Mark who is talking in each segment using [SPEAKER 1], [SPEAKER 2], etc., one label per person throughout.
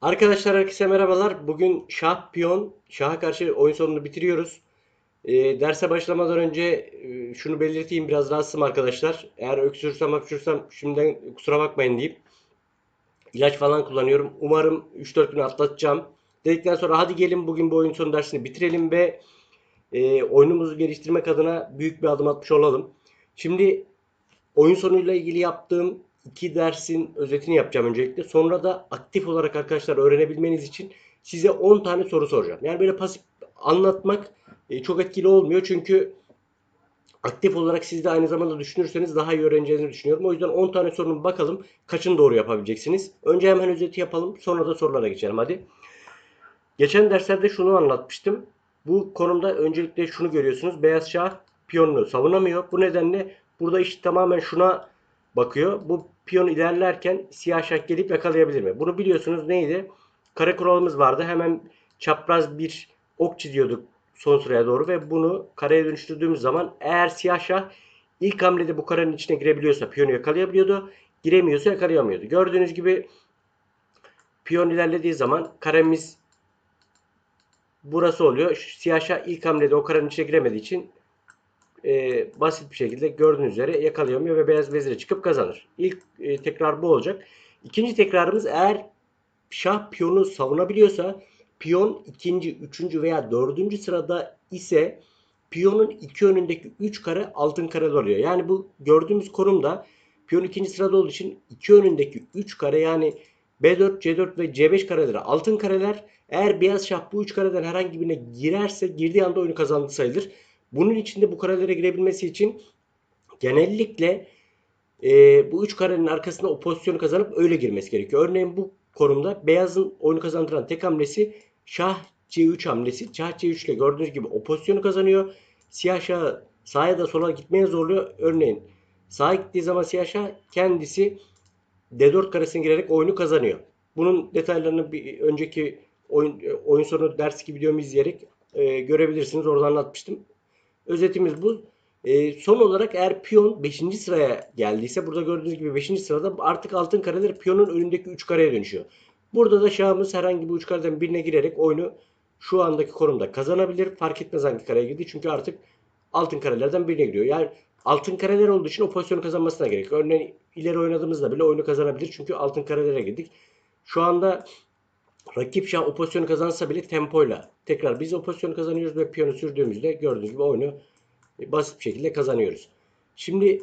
[SPEAKER 1] Arkadaşlar herkese merhabalar. Bugün şah piyon, şaha karşı oyun sonunu bitiriyoruz. Ee, derse başlamadan önce e, şunu belirteyim biraz rahatsızım arkadaşlar. Eğer öksürsem öksürsem şimdiden kusura bakmayın deyip ilaç falan kullanıyorum. Umarım 3-4 gün atlatacağım. Dedikten sonra hadi gelin bugün bu oyun sonu dersini bitirelim ve e, oyunumuzu geliştirmek adına büyük bir adım atmış olalım. Şimdi oyun sonuyla ilgili yaptığım iki dersin özetini yapacağım öncelikle. Sonra da aktif olarak arkadaşlar öğrenebilmeniz için size 10 tane soru soracağım. Yani böyle pasif anlatmak e, çok etkili olmuyor. Çünkü aktif olarak siz de aynı zamanda düşünürseniz daha iyi öğreneceğinizi düşünüyorum. O yüzden 10 tane sorunun bakalım kaçını doğru yapabileceksiniz. Önce hemen özeti yapalım. Sonra da sorulara geçelim hadi. Geçen derslerde şunu anlatmıştım. Bu konumda öncelikle şunu görüyorsunuz. Beyaz şah piyonunu savunamıyor. Bu nedenle burada iş tamamen şuna bakıyor. Bu piyon ilerlerken siyah şah gelip yakalayabilir mi? Bunu biliyorsunuz neydi? Kare kuralımız vardı. Hemen çapraz bir ok çiziyorduk son sıraya doğru ve bunu kareye dönüştürdüğümüz zaman eğer siyah şah ilk hamlede bu karenin içine girebiliyorsa piyonu yakalayabiliyordu. Giremiyorsa yakalayamıyordu. Gördüğünüz gibi piyon ilerlediği zaman karemiz burası oluyor. Siyah şah ilk hamlede o karenin içine giremediği için e, basit bir şekilde gördüğünüz üzere yakalayamıyor ve beyaz vezire çıkıp kazanır. İlk e, tekrar bu olacak. İkinci tekrarımız eğer şah piyonu savunabiliyorsa piyon ikinci, üçüncü veya dördüncü sırada ise piyonun iki önündeki 3 kare altın kareler oluyor. Yani bu gördüğümüz konumda piyon ikinci sırada olduğu için iki önündeki 3 kare yani B4, C4 ve C5 kareleri altın kareler. Eğer beyaz şah bu 3 kareden herhangi birine girerse girdiği anda oyunu kazandı sayılır. Bunun içinde bu karelere girebilmesi için genellikle e, bu 3 karenin arkasında o pozisyonu kazanıp öyle girmesi gerekiyor. Örneğin bu konumda beyazın oyunu kazandıran tek hamlesi şah C3 hamlesi. Şah C3 ile gördüğünüz gibi o pozisyonu kazanıyor. Siyah şah sağa da sola gitmeye zorluyor. Örneğin sağa gittiği zaman siyah şah kendisi D4 karesine girerek oyunu kazanıyor. Bunun detaylarını bir önceki oyun, oyun sonu ders videomu izleyerek e, görebilirsiniz. Orada anlatmıştım. Özetimiz bu. E, son olarak eğer piyon 5. sıraya geldiyse burada gördüğünüz gibi 5. sırada artık altın kareler piyonun önündeki 3 kareye dönüşüyor. Burada da şahımız herhangi bir 3 kareden birine girerek oyunu şu andaki konumda kazanabilir. Fark etmez hangi kareye girdi. Çünkü artık altın karelerden birine gidiyor. Yani altın kareler olduğu için o pozisyonu kazanmasına gerek. Örneğin ileri oynadığımızda bile oyunu kazanabilir. Çünkü altın karelere girdik. Şu anda rakip şah o pozisyonu kazansa bile tempoyla tekrar biz o pozisyonu kazanıyoruz ve piyonu sürdüğümüzde gördüğünüz gibi oyunu basit bir şekilde kazanıyoruz. Şimdi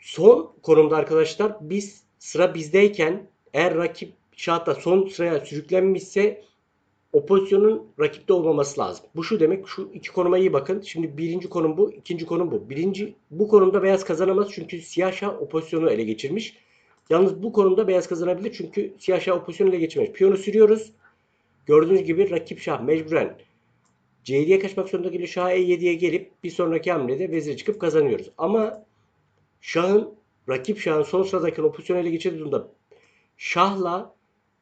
[SPEAKER 1] son konumda arkadaşlar biz sıra bizdeyken eğer rakip şah da son sıraya sürüklenmişse o pozisyonun rakipte olmaması lazım. Bu şu demek şu iki konuma iyi bakın. Şimdi birinci konum bu, ikinci konum bu. Birinci bu konumda beyaz kazanamaz çünkü siyah şah o pozisyonu ele geçirmiş. Yalnız bu konumda beyaz kazanabilir çünkü siyah şah o pozisyonu ele geçirmiş. Piyonu sürüyoruz. Gördüğünüz gibi rakip şah mecburen C7'ye kaçmak zorunda geliyor. Şah E7'ye gelip bir sonraki hamlede vezire çıkıp kazanıyoruz. Ama şahın rakip şahın son sıradaki o pozisyonu ele geçirdiği durumda şahla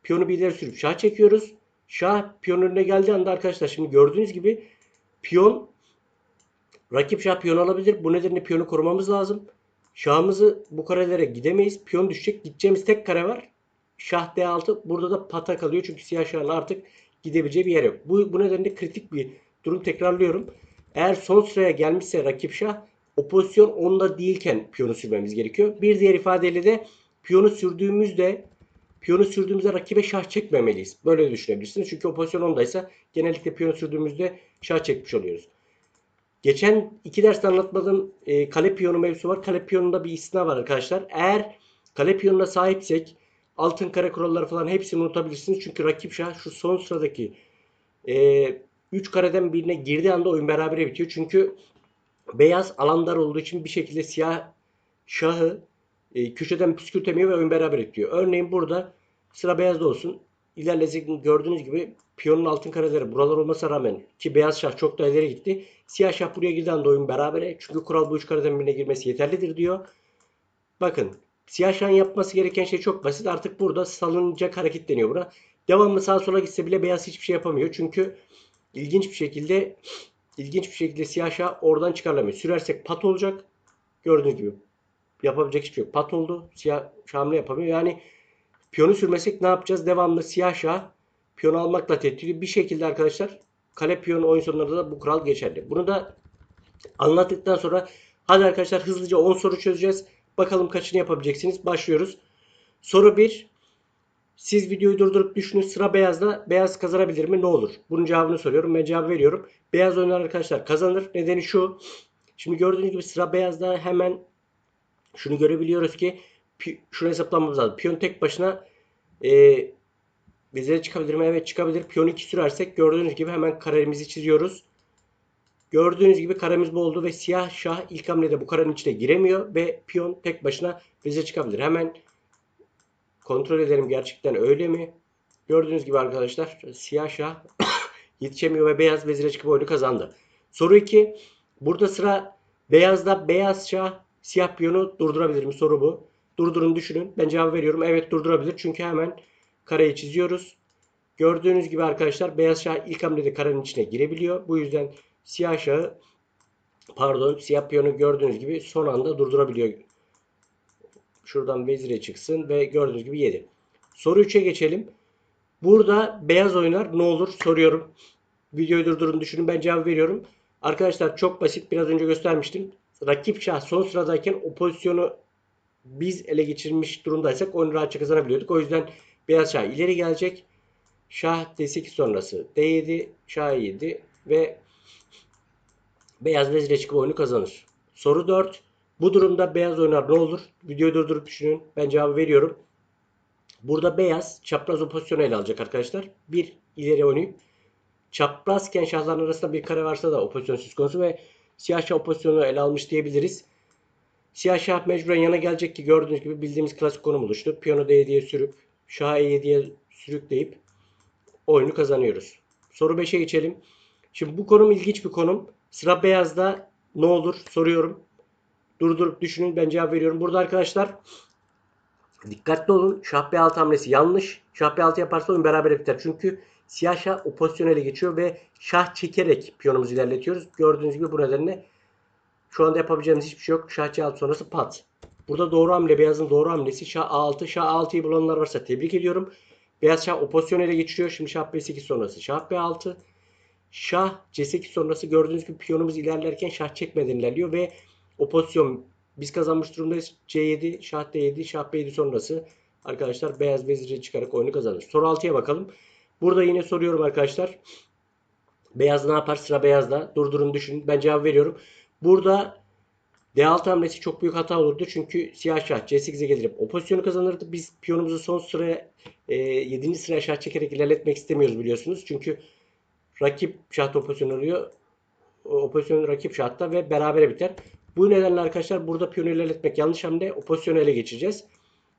[SPEAKER 1] piyonu bir ileri sürüp şah çekiyoruz. Şah piyon önüne geldiği anda arkadaşlar şimdi gördüğünüz gibi piyon rakip şah piyon alabilir. Bu nedenle piyonu korumamız lazım. Şahımızı bu karelere gidemeyiz. Piyon düşecek. Gideceğimiz tek kare var. Şah D6. Burada da pata kalıyor. Çünkü siyah şahın artık gidebileceği bir yer yok. Bu, bu nedenle kritik bir durum tekrarlıyorum. Eğer son sıraya gelmişse rakip şah o pozisyon onda değilken piyonu sürmemiz gerekiyor. Bir diğer ifadeyle de piyonu sürdüğümüzde piyonu sürdüğümüzde rakibe şah çekmemeliyiz. Böyle düşünebilirsiniz. Çünkü o pozisyon ondaysa genellikle piyonu sürdüğümüzde şah çekmiş oluyoruz. Geçen iki derste anlatmadığım e, kale piyonu mevzusu var. Kale piyonunda bir istina var arkadaşlar. Eğer kale piyonuna sahipsek altın kare kuralları falan hepsini unutabilirsiniz. Çünkü rakip şah şu son sıradaki 3 e, kareden birine girdiği anda oyun berabere bitiyor. Çünkü beyaz alandar olduğu için bir şekilde siyah şahı e, köşeden püskürtemiyor ve oyun beraber bitiyor. Örneğin burada sıra beyazda olsun. İlerleyecek gördüğünüz gibi piyonun altın kareleri buralar olmasına rağmen ki beyaz şah çok da ileri gitti. Siyah şah buraya girdiği anda oyun berabere. Çünkü kural bu üç kareden birine girmesi yeterlidir diyor. Bakın siyah şahın yapması gereken şey çok basit. Artık burada salınacak hareket deniyor buna. Devamlı sağa sola gitse bile beyaz hiçbir şey yapamıyor. Çünkü ilginç bir şekilde ilginç bir şekilde siyah şah oradan çıkarılamıyor. Sürersek pat olacak. Gördüğünüz gibi yapabilecek hiçbir şey yok. Pat oldu. Siyah şah hamle yapamıyor. Yani Piyonu sürmesek ne yapacağız? Devamlı siyah şah piyonu almakla tehdit ediyor. Bir şekilde arkadaşlar kale piyon oyun sonlarında da bu kural geçerli. Bunu da anlattıktan sonra hadi arkadaşlar hızlıca 10 soru çözeceğiz. Bakalım kaçını yapabileceksiniz. Başlıyoruz. Soru 1. Siz videoyu durdurup düşünün. Sıra beyazda. Beyaz kazanabilir mi? Ne olur? Bunun cevabını soruyorum. Ben cevap veriyorum. Beyaz oynar arkadaşlar kazanır. Nedeni şu. Şimdi gördüğünüz gibi sıra beyazda hemen şunu görebiliyoruz ki şunu hesaplamamız lazım. Piyon tek başına e, bize çıkabilir mi? Evet çıkabilir. Piyon 2 sürersek gördüğünüz gibi hemen karemizi çiziyoruz. Gördüğünüz gibi karemiz bu oldu ve siyah şah ilk hamlede bu karenin içine giremiyor ve piyon tek başına bize çıkabilir. Hemen kontrol edelim gerçekten öyle mi? Gördüğünüz gibi arkadaşlar siyah şah yetişemiyor ve beyaz vezire çıkıp oyunu kazandı. Soru 2. Burada sıra beyazda beyaz şah siyah piyonu durdurabilir mi? Soru bu. Durdurun düşünün. Ben cevap veriyorum. Evet durdurabilir. Çünkü hemen kareyi çiziyoruz. Gördüğünüz gibi arkadaşlar beyaz şah ilk hamlede karenin içine girebiliyor. Bu yüzden siyah şahı pardon siyah piyonu gördüğünüz gibi son anda durdurabiliyor. Şuradan vezire çıksın ve gördüğünüz gibi 7. Soru 3'e geçelim. Burada beyaz oynar ne olur soruyorum. Videoyu durdurun düşünün ben cevap veriyorum. Arkadaşlar çok basit biraz önce göstermiştim. Rakip şah son sıradayken o pozisyonu biz ele geçirmiş durumdaysak oyunu rahatça kazanabiliyorduk. O yüzden beyaz şah ileri gelecek. Şah D8 sonrası D7, Şah 7 ve beyaz vezire çıkıp oyunu kazanır. Soru 4. Bu durumda beyaz oynar ne olur? Videoyu durdurup düşünün. Ben cevabı veriyorum. Burada beyaz çapraz o pozisyonu ele alacak arkadaşlar. Bir ileri oynayıp çaprazken şahların arasında bir kare varsa da o pozisyon söz konusu ve siyah şah o pozisyonu ele almış diyebiliriz. Siyah şah mecburen yana gelecek ki gördüğünüz gibi bildiğimiz klasik konum oluştu. Piyonu D7'ye sürüp şah E7'ye sürükleyip oyunu kazanıyoruz. Soru 5'e geçelim. Şimdi bu konum ilginç bir konum. Sıra beyazda ne olur soruyorum. Durdurup düşünün ben cevap veriyorum. Burada arkadaşlar dikkatli olun. Şah B6 hamlesi yanlış. Şah B6 yaparsa oyun beraber biter. Çünkü siyah şah o pozisyon ele geçiyor ve şah çekerek piyonumuzu ilerletiyoruz. Gördüğünüz gibi bu nedenle şu anda yapabileceğimiz hiçbir şey yok. Şah C6 sonrası pat. Burada doğru hamle beyazın doğru hamlesi şah A6. Şah A6'yı bulanlar varsa tebrik ediyorum. Beyaz şah o pozisyon geçiriyor. Şimdi şah B8 sonrası şah B6. Şah C8 sonrası gördüğünüz gibi piyonumuz ilerlerken şah çekmeden ilerliyor ve o pozisyon biz kazanmış durumdayız. C7, şah D7, şah B7 sonrası arkadaşlar beyaz vezire çıkarak oyunu kazanır. Soru 6'ya bakalım. Burada yine soruyorum arkadaşlar. Beyaz ne yapar? Sıra beyazda. Durdurun düşünün. Ben cevap veriyorum. Burada D6 hamlesi çok büyük hata olurdu. Çünkü siyah şah C8'e gelip o pozisyonu kazanırdı. Biz piyonumuzu son sıraya e, 7. sıraya şah çekerek ilerletmek istemiyoruz biliyorsunuz. Çünkü rakip şah o pozisyon alıyor. O pozisyon rakip şahta ve berabere biter. Bu nedenle arkadaşlar burada piyonu ilerletmek yanlış hamle. O pozisyonu ele geçireceğiz.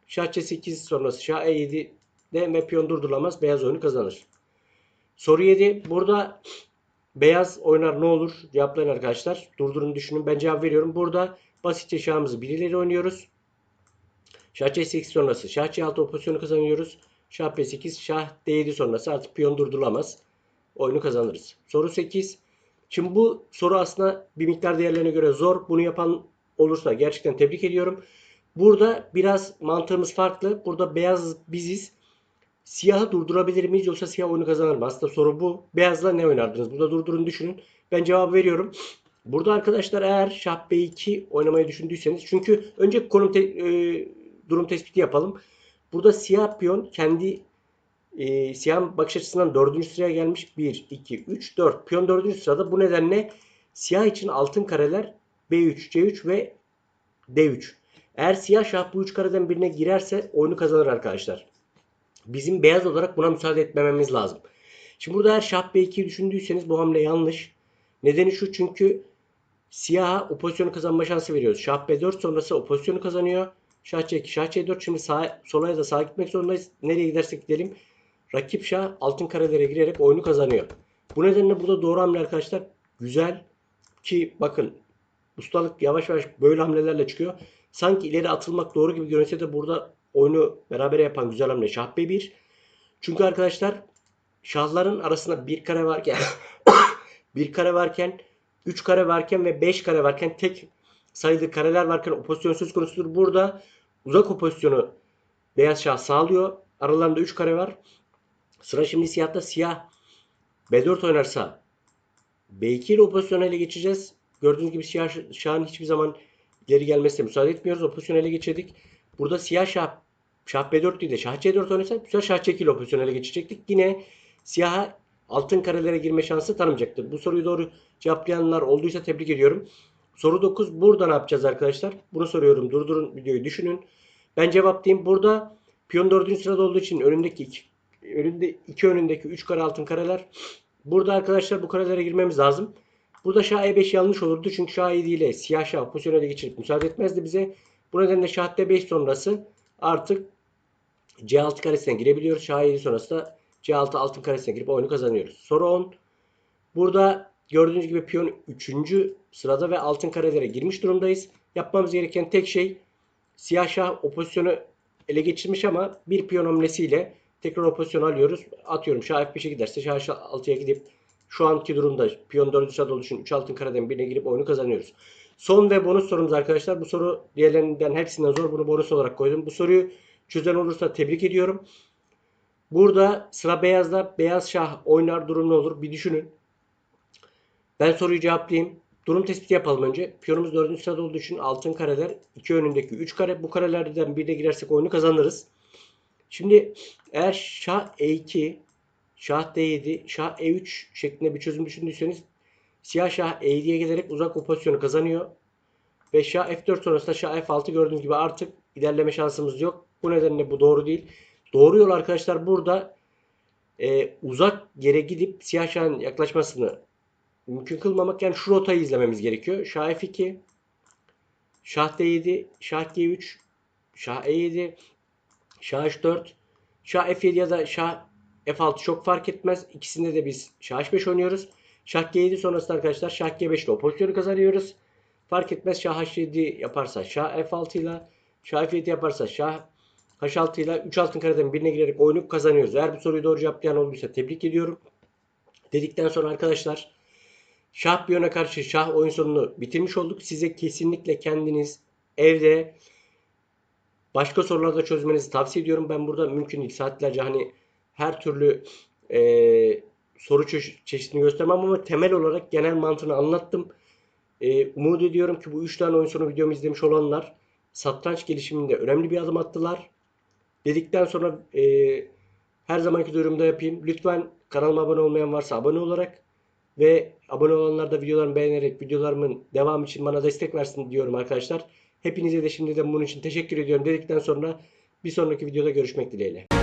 [SPEAKER 1] Şah C8 sonrası şah E7 de ve piyon durdurulamaz. Beyaz oyunu kazanır. Soru 7. Burada beyaz oynar ne olur? Cevaplayın arkadaşlar. Durdurun düşünün. Ben cevap veriyorum. Burada basitçe şahımızı bir ileri oynuyoruz. Şah C8 sonrası şah C6 o pozisyonu kazanıyoruz. Şah B8 şah D7 sonrası artık piyon durdurulamaz. Oyunu kazanırız. Soru 8. Şimdi bu soru aslında bir miktar diğerlerine göre zor. Bunu yapan olursa gerçekten tebrik ediyorum. Burada biraz mantığımız farklı. Burada beyaz biziz. Siyahı durdurabilir miyiz yoksa siyah oyunu kazanır mı? Aslında soru bu. Beyazla ne oynardınız? Burada durdurun düşünün. Ben cevap veriyorum. Burada arkadaşlar eğer şah B2 oynamayı düşündüyseniz çünkü önce konum te- e, durum tespiti yapalım. Burada siyah piyon kendi e, siyah bakış açısından 4. sıraya gelmiş. 1, 2, 3, 4. Piyon 4. sırada. Bu nedenle siyah için altın kareler B3, C3 ve D3. Eğer siyah şah bu üç kareden birine girerse oyunu kazanır arkadaşlar. Bizim beyaz olarak buna müsaade etmememiz lazım. Şimdi burada eğer şah B2'yi düşündüyseniz bu hamle yanlış. Nedeni şu çünkü siyaha o pozisyonu kazanma şansı veriyoruz. Şah B4 sonrası o pozisyonu kazanıyor. Şah C2, Şah C4 şimdi sağ, sola ya da sağa gitmek zorundayız. Nereye gidersek gidelim. Rakip şah altın karelere girerek oyunu kazanıyor. Bu nedenle burada doğru hamle arkadaşlar güzel ki bakın ustalık yavaş yavaş böyle hamlelerle çıkıyor. Sanki ileri atılmak doğru gibi görünse de burada oyunu beraber yapan güzel hamle şah B1. Çünkü arkadaşlar şahların arasında bir kare varken bir kare varken 3 kare varken ve 5 kare varken tek sayılı kareler varken o pozisyon söz konusudur. Burada uzak o pozisyonu beyaz şah sağlıyor. Aralarında 3 kare var. Sıra şimdi siyahta siyah B4 oynarsa B2 ile o pozisyonu ele geçeceğiz. Gördüğünüz gibi siyah şahın hiçbir zaman ileri gelmesine müsaade etmiyoruz. O pozisyonu ele geçirdik. Burada siyah şah şah B4 değil de şah C4 oynarsa bu sefer şah C2 ile o pozisyonu ele geçecektik. Yine siyaha altın karelere girme şansı tanımayacaktır. Bu soruyu doğru cevaplayanlar olduysa tebrik ediyorum. Soru 9. Burada ne yapacağız arkadaşlar? Bunu soruyorum. Durdurun videoyu düşünün. Ben cevaplayayım. Burada piyon 4. sırada olduğu için önündeki iki, önünde iki önündeki 3 kare altın kareler. Burada arkadaşlar bu karelere girmemiz lazım. Burada şah E5 yanlış olurdu. Çünkü şah E7 ile siyah şah pozisyona geçirip müsaade etmezdi bize. Bu nedenle şah D5 sonrası artık C6 karesine girebiliyoruz. Şah E7 sonrası da C6 altın karesine girip oyunu kazanıyoruz. Soru 10. Burada gördüğünüz gibi piyon 3. sırada ve altın karelere girmiş durumdayız. Yapmamız gereken tek şey siyah şah o pozisyonu ele geçirmiş ama bir piyon hamlesiyle tekrar o pozisyonu alıyoruz. Atıyorum şah F5'e giderse şah H6'ya gidip şu anki durumda piyon 4. sırada olduğu için 3 altın kareden birine girip oyunu kazanıyoruz. Son ve bonus sorumuz arkadaşlar. Bu soru diğerlerinden hepsinden zor. Bunu bonus olarak koydum. Bu soruyu çözen olursa tebrik ediyorum. Burada sıra beyazda beyaz şah oynar durum ne olur bir düşünün. Ben soruyu cevaplayayım. Durum tespiti yapalım önce. Piyonumuz 4. sırada olduğu için altın kareler iki önündeki 3 kare. Bu karelerden birine girersek oyunu kazanırız. Şimdi eğer şah E2, şah D7, şah E3 şeklinde bir çözüm düşündüyseniz siyah şah E7'ye gelerek uzak o pozisyonu kazanıyor. Ve şah F4 sonrasında şah F6 gördüğünüz gibi artık ilerleme şansımız yok. Bu nedenle bu doğru değil. Doğru yol arkadaşlar burada e, uzak yere gidip siyah şahın yaklaşmasını mümkün kılmamak. Yani şu rotayı izlememiz gerekiyor. Şah F2, Şah D7, Şah G3, Şah E7, Şah H4, Şah F7 ya da Şah F6 çok fark etmez. İkisinde de biz Şah H5 oynuyoruz. Şah G7 sonrasında arkadaşlar Şah G5 ile o pozisyonu kazanıyoruz. Fark etmez Şah H7 yaparsa Şah F6 ile Şah F7 yaparsa Şah H6 ile 3 altın kareden birine girerek oyunu kazanıyoruz. Eğer bu soruyu doğru cevaplayan olduysa tebrik ediyorum. Dedikten sonra arkadaşlar Şah Piyon'a karşı şah oyun sonunu bitirmiş olduk. Size kesinlikle kendiniz evde başka sorularda çözmenizi tavsiye ediyorum. Ben burada mümkün değil saatlerce hani her türlü e, soru çeşi- çeşidini göstermem ama temel olarak genel mantığını anlattım. E, umut ediyorum ki bu 3 tane oyun sonu videomu izlemiş olanlar satranç gelişiminde önemli bir adım attılar. Dedikten sonra e, her zamanki duyurumda yapayım. Lütfen kanalıma abone olmayan varsa abone olarak ve abone olanlar da videolarımı beğenerek videolarımın devamı için bana destek versin diyorum arkadaşlar. Hepinize de şimdiden bunun için teşekkür ediyorum dedikten sonra bir sonraki videoda görüşmek dileğiyle.